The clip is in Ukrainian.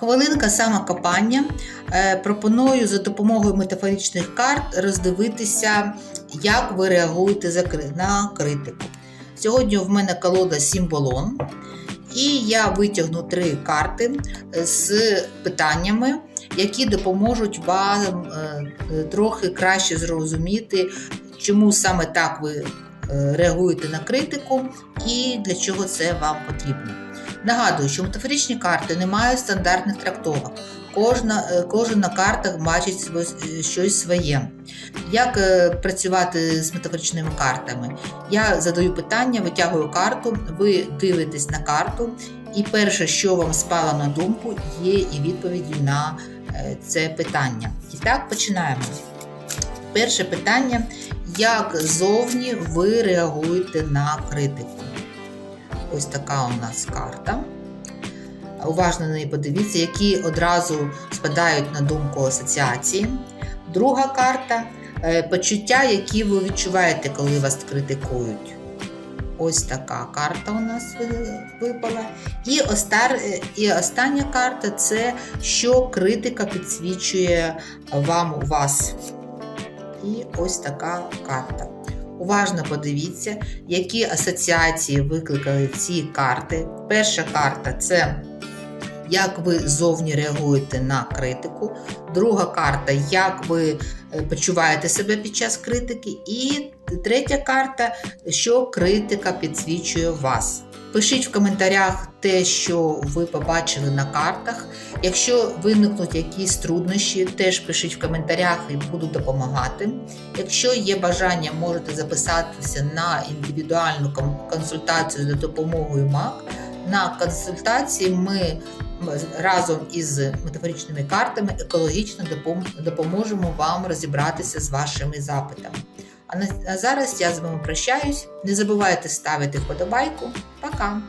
Хвилинка самокопання. Е, Пропоную за допомогою метафоричних карт роздивитися, як ви реагуєте на критику. Сьогодні в мене колода Сімболон, і я витягну три карти з питаннями, які допоможуть вам е, е, трохи краще зрозуміти, чому саме так ви е, реагуєте на критику і для чого це вам потрібно. Нагадую, що метафоричні карти не мають стандартних трактовок. Кожна, е, кожен на картах бачить сво- щось своє. Як е, працювати з метафоричними картами? Я задаю питання, витягую карту, ви дивитесь на карту, і перше, що вам спало на думку, є і відповіді на е, це питання. І так починаємо. Перше питання: як зовні ви реагуєте на критику? Ось така у нас карта. Уважно на неї подивіться, які одразу спадають на думку асоціації. Друга карта е, почуття, які ви відчуваєте, коли вас критикують. Ось така карта у нас випала. І, остар... е, і остання карта це що критика підсвічує вам вас. І ось така карта. Уважно подивіться, які асоціації викликали ці карти. Перша карта це як ви зовні реагуєте на критику. Друга карта як ви е, почуваєте себе під час критики. І третя карта, що критика підсвічує вас. Пишіть в коментарях те, що ви побачили на картах. Якщо виникнуть якісь труднощі, теж пишіть в коментарях і буду допомагати. Якщо є бажання, можете записатися на індивідуальну консультацію за допомогою МАК. На консультації ми разом із метафоричними картами екологічно допоможемо вам розібратися з вашими запитами. А зараз я з вами прощаюсь. Не забувайте ставити вподобайку. Пока!